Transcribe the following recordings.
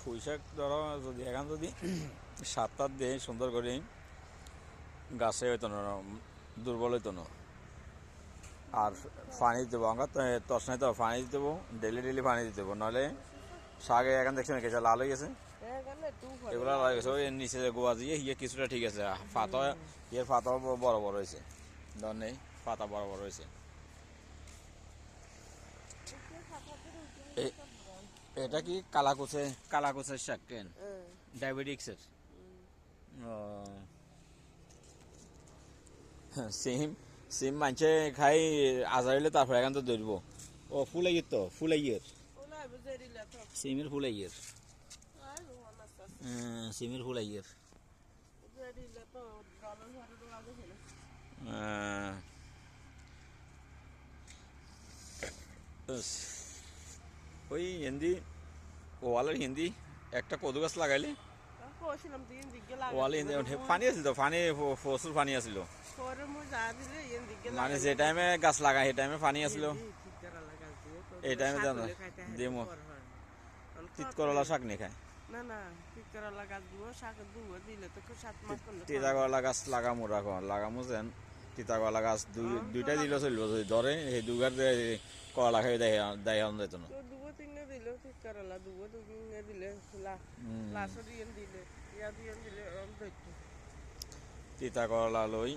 পুঁই শাক ধরো, যদি এখন যদি সাত তাত দিয়ে সুন্দর করে গাছে হইতো না, দুর্বল হইতো না। আর পানি দিতে দেবো, আমরা তো পানি দিতে দেবো ডেলি ডেলি পানি দিতে দেবো, নাহলে শাকে এখন দেখছি নাকি? লাল হয়ে গেছে। এগুলো লাল হয়ে গেছে, ওই নিচে গোয়া দিয়ে ইয়ে কিছুটা ঠিক আছে পাতা, ইয়ের পাতাও বড় বড় হয়েছে। ধর নেই, পাতা বড় বড় হয়েছে। এটা কি কালাকুচে কালাকুচের শাক কেন? ডায়াবেটিক্সের। সিম সিম মানছে খাই আজার হইলে তারপরে এখান তো ধরব ও ফুল আইয়ের তো ফুল আইয়ের সিমের ফুল আইয়ের সিমের ফুল আইয়ের ওই হিন্দি ওয়ালের হিন্দি একটা কদু গাছ লাগাইলে ওয়ালে হিন্দি পানি আছিল তো, পানি প্রচুর পানি আছিল। মানে যে টাইমে গাছ লাগাই সেই টাইমে পানি আছিল। এই টাইমে জানো তিত করলা শাক নি খায়। তিতা করলা গাছ লাগামো রাখো। যেন তিতা করলা গাছ দুই দুইটা দিলে চলব। যদি ধরে, সেই দুগার করলা খাই দেয় দেয় যেত না তো দুবো তিনটে দিলে ঠিক করলা দুবো তিনটে দিলে লা দিয়ে দিলে ইয়া দিয়ে দিলে তিতা করলা লই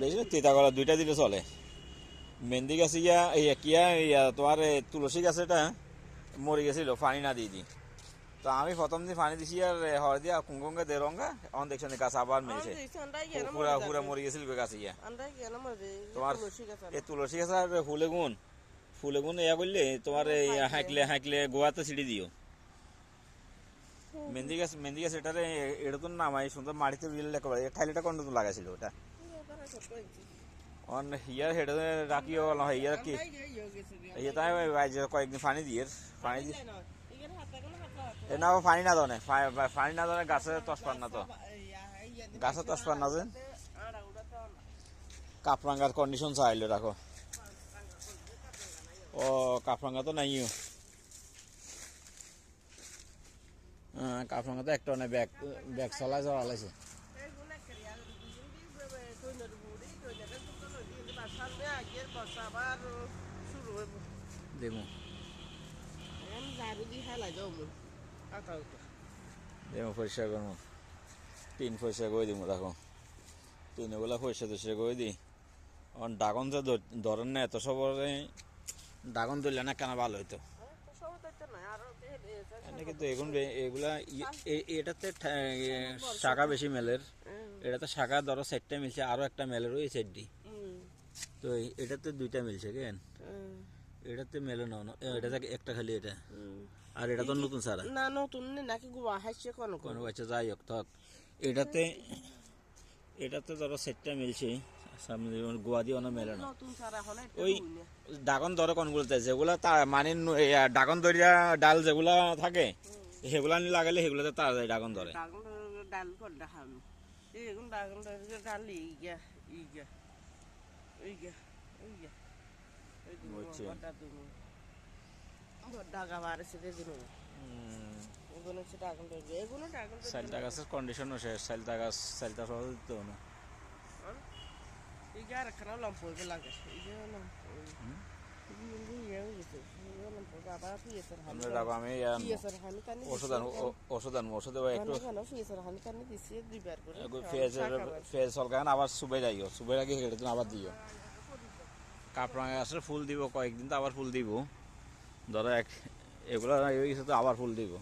বেশি তিতা করলা দুইটা দিলে চলে মেহেন্দি গাছ ইয়া ইয়া কিয়া ইয়া তোমার তুলসী গাছ এটা মরে গেছিল পানি না দিয়ে দি তো আমি প্রথম দিন পানি দিছি আর হর দিয়া কুঙ্কুঙ্গে দে রঙ্গা এখন দেখছি গাছ আবার মেরেছে পুরা পুরা মরে গেছিল গাছ ইয়া তোমার তুলসী গাছ এই তুলসী গাছ আর ফুলে গুণ ফুলে গুণ ইয়া করলে তোমার এই হাঁকলে। হাঁকলে গোয়াতে ছিড়ি দিও। মেহেন্দি গাছ মেহেন্দি গাছ এটারে এটা তো নামাই সুন্দর মাটিতে বিলে একেবারে ঠাইলেটা কোন তো লাগাইছিল ওটা? অন হিয়ার হেডে রাখিও নহয় হিয়ার কি? ইয়ে তাই কয়েকদিন পানি দিয়ে পানি দিয়ে। এ না পানি না দনে পানি না দনে গাছে তস পান না তো। গাছে তস পান না যে। কাপরাঙ্গার কন্ডিশন চাইলে রাখো ও কাপরাঙ্গা তো নাইও। হ্যাঁ কাপরাঙ্গা তো একটা নাই ব্যাগ ব্যাগ চলাই যাওয়া লাইছে দেবো দেবো পরিষ্কার করব টিন পরিষ্কার করে দিব রাখো টিনগুলা পরিষ্কার টরিষ্কার করে দিই। ডাগন যে ধর- ধরেন না, এত সবরে ডাগন ধরলে না কেন ভালো হইতো? কিন্তু এগুন বে- এগুলা ই- এ- এটাতে শাখা বেশি মেলের। এটাতে শাখা ধরো সেটটা মিলছে আরও একটা মেলের ওই সেটটি তো এটাতে দুইটা মিলছে কেন এটাতে মেলে না না, এ, এটাতে একটা খালি এটা। আর এটা তো নতুন সারা। না নতুন নে নাকি গোয়া হাসছে কোন কোন। বাচ্চা যাই হোক থাক। এটাতে এটাতে ধরো সেটটা মিলছে। সামনে গোয়া দিয়ে অনেক মেলে না। ওই ডাগন যেগুলা মানে ডাগন দরিয়া ডাল যেগুলা থাকে সেগুলা নিয়ে লাগালে সেগুলোতে তারা যায় ডাগন ধরে ডাগন ডাল কন্ডিশনও শেষ। গাছ না। ও- ওষুধ আনব ওষুধ দেবো একটু কানো ফিয়েসার হানি কানি দিছি দুইবার করে ফেজ ফেজ সলকান আবার সুবে যাইও সুবে আবার দিও কাপড়া গাছের ফুল দিব কয়েকদিন তো আবার ফুল দিব ধরো এক এগুলো তো আবার ফুল দিব